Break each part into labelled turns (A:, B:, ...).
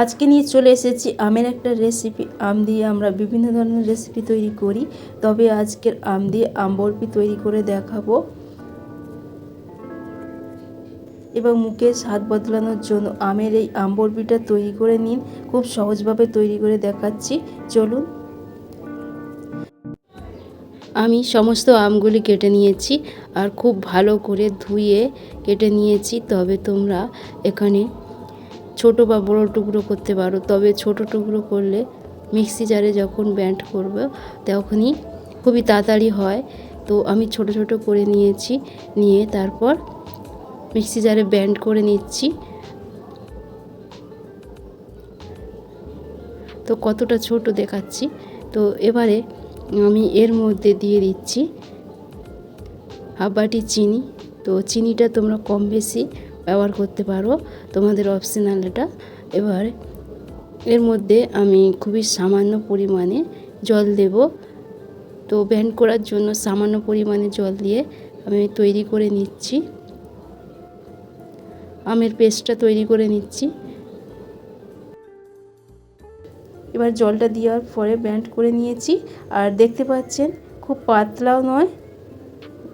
A: আজকে নিয়ে চলে এসেছি আমের একটা রেসিপি আম দিয়ে আমরা বিভিন্ন ধরনের রেসিপি তৈরি করি। তবে আজকের আম দিয়ে আম বরফি তৈরি করে দেখাবো। এবং মুখে স্বাদ বদলানোর জন্য আমের এই আম বরফিটা তৈরি করে নিন। খুব সহজভাবে তৈরি করে দেখাচ্ছি। চলুন। আমি সমস্ত আমগুলি কেটে নিয়েছি আর খুব ভালো করে ধুয়ে কেটে নিয়েছি। তবে তোমরা এখানে ছোট বা বড় টুকরো করতে পারো, তবে ছোট টুকরো করলে মিক্সি জারে যখন ব্যান্ড করব, তখনই খুবই তাড়াতাড়ি হয়। তো আমি ছোট ছোট করে নিয়েছি, নিয়ে তারপর মিক্সি জারে ব্যান্ড করে নিচ্ছি। তো কতটা ছোট দেখাচ্ছি। তো এবারে আমি এর মধ্যে দিয়ে দিচ্ছি হাফ বাটি চিনি। তো চিনিটা তোমরা কম বেশি ব্যবহার করতে পারো তোমাদের অপশনাল এটা এবার এর মধ্যে আমি খুবই সামান্য পরিমাণে জল দেব। তো ব্যান্ড করার জন্য সামান্য পরিমাণে জল দিয়ে আমি তৈরি করে নিচ্ছি। আমের পেস্টটা তৈরি করে নিচ্ছি। এবার জলটা দেওয়ার পরে ব্যান্ড করে নিয়েছি। আর দেখতে পাচ্ছেন, খুব পাতলাও নয়,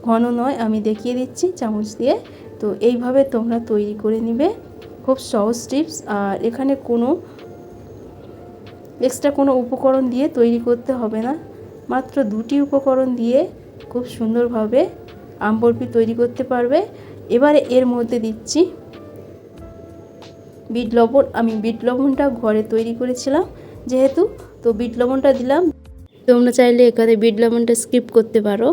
A: ঘন নয়, আমি দেখিয়ে দিচ্ছি। চামচ দিয়ে তো এইভাবে তোমরা তৈরি করে নিবে। খুব সহজ টিপস। আর এখানে কোনো এক্সট্রা কোনো উপকরণ দিয়ে তৈরি করতে হবে না। মাত্র দুটি উপকরণ দিয়ে খুব সুন্দরভাবে বরফি তৈরি করতে পারবে। এবারে এর মধ্যে দিচ্ছি বিট লবণ। আমি বিট লবণটা ঘরে তৈরি করেছিলাম যেহেতু, তো বিট লবণটা দিলাম। তোমরা চাইলে এখানে বিট লবণটা স্কিপ করতে পারো।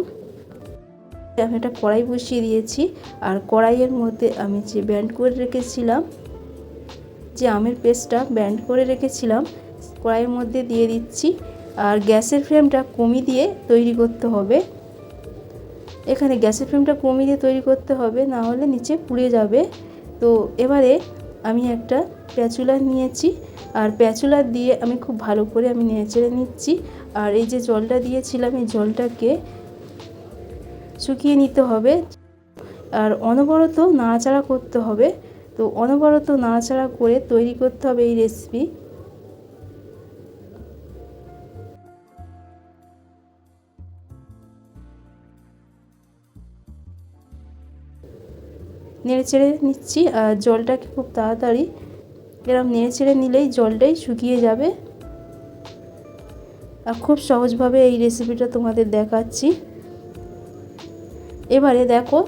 A: আমি একটা কড়াই বসিয়ে দিয়েছি আর কড়াইয়ের মধ্যে আমি যে ব্যান্ড করে রেখেছিলাম, যে আমের পেস্টটা ব্যান্ড করে রেখেছিলাম, কড়াইয়ের মধ্যে দিয়ে দিচ্ছি আর গ্যাসের ফ্লেমটা কমিয়ে দিয়ে তৈরি করতে হবে। এখানে গ্যাসের ফ্লেমটা কমিয়ে দিয়ে তৈরি করতে হবে, না হলে নিচে পুড়ে যাবে। তো এবারে আমি একটা প্যাচুলা নিয়েছি আর প্যাচুলা দিয়ে আমি খুব ভালো করে আমি নেড়ে নিচ্ছি। আর এই যে জলটা দিয়েছিলাম, এই জলটাকে শুকিয়ে নিতে হবে। আর অনবরত নাড়াচাড়া করতে হবে। তো অনবরত নাড়াচাড়া করে তৈরি করতে হবে এই রেসিপি নেড়ে চেড়ে নিচ্ছি আর জলটাকে খুব তাড়াতাড়ি। এরম নেড়ে চেড়ে নিলেই জলটাই শুকিয়ে যাবে। আর খুব সহজভাবে এই রেসিপিটা তোমাদের দেখাচ্ছি। এবারে দেখো,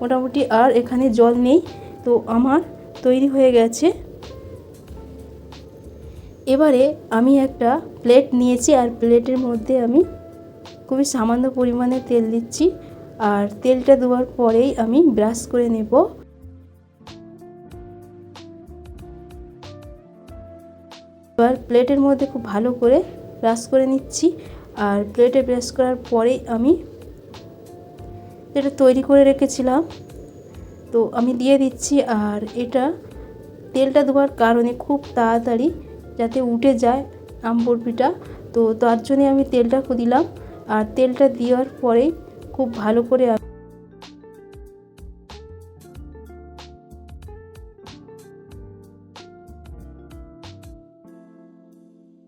A: মোটামুটি আর এখানে জল নেই, তো আমার তৈরি হয়ে গেছে। এবারে আমি একটা প্লেট নিয়েছি, আর প্লেটের মধ্যে আমি খুবই সামান্য পরিমাণে তেল দিচ্ছি, আর তেলটা দেওয়ার পরেই আমি ব্রাশ করে নেব। এবার প্লেটের মধ্যে খুব ভালো করে ব্রাশ করে নিচ্ছি, আর প্লেটে ব্রাশ করার পরেই আমি যেটা তৈরি করে রেখেছিলাম। তো আমি দিয়ে দিচ্ছি আর এটা তেলটা দেওয়ার কারণে খুব তাড়াতাড়ি যাতে উঠে যায় আম বরফিটা। তো তার জন্যে আমি তেলটা দিলাম আর তেলটা দেওয়ার পরেই খুব ভালো করে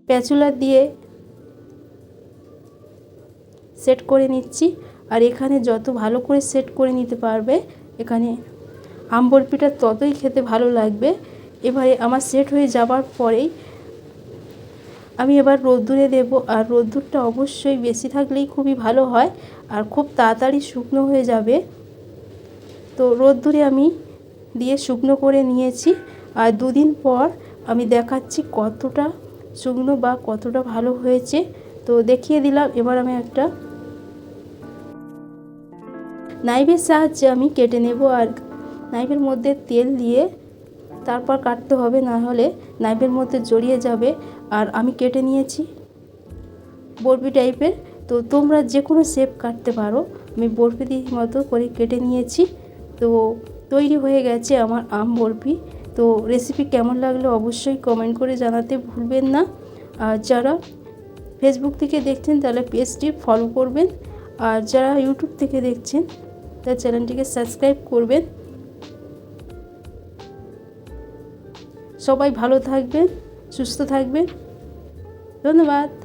A: প্যাচুলা দিয়ে সেট করে নিচ্ছি। আর এখানে যত ভালো করে সেট করে নিতে পারবে, এখানে আম বরফিটা ততই খেতে ভালো লাগবে। এবারে আমার সেট হয়ে যাবার পরেই আমি এবার রোদ্দুরে দেব, আর রোদ্দুরটা অবশ্যই বেশি থাকলেই খুবই ভালো হয়, আর খুব তাড়াতাড়ি শুকনো হয়ে যাবে। তো রোদ্দুরে আমি দিয়ে শুকনো করে নিয়েছি, আর দুদিন পর আমি দেখাচ্ছি কতটা শুকনো বা কতটা ভালো হয়েছে। তো দেখিয়ে দিলাম, এবার আমি একটা নাইফের সাহায্যে আমি কেটে নেব আর নাইফের মধ্যে তেল দিয়ে তারপর কাটতে হবে, না হলে নাইফের মধ্যে জড়িয়ে যাবে আর আমি কেটে নিয়েছি। বরফি টাইপের। তো তোমরা যে কোনো শেপ কাটতে পারো। আমি বরফি দিয়ে মতো করে কেটে নিয়েছি। তো তৈরি হয়ে গেছে আমার আম বরফি। তো রেসিপি কেমন লাগল অবশ্যই কমেন্ট করে জানাতে ভুলবেন না। আর যারা ফেসবুক থেকে দেখছেন তাহলে পেজটি ফলো করবেন। আর যারা ইউটিউব থেকে দেখছেন তার চ্যানেলটিকে সাবস্ক্রাইব করবেন। সবাই ভালো থাকবেন সুস্থ থাকবেন। ধন্যবাদ।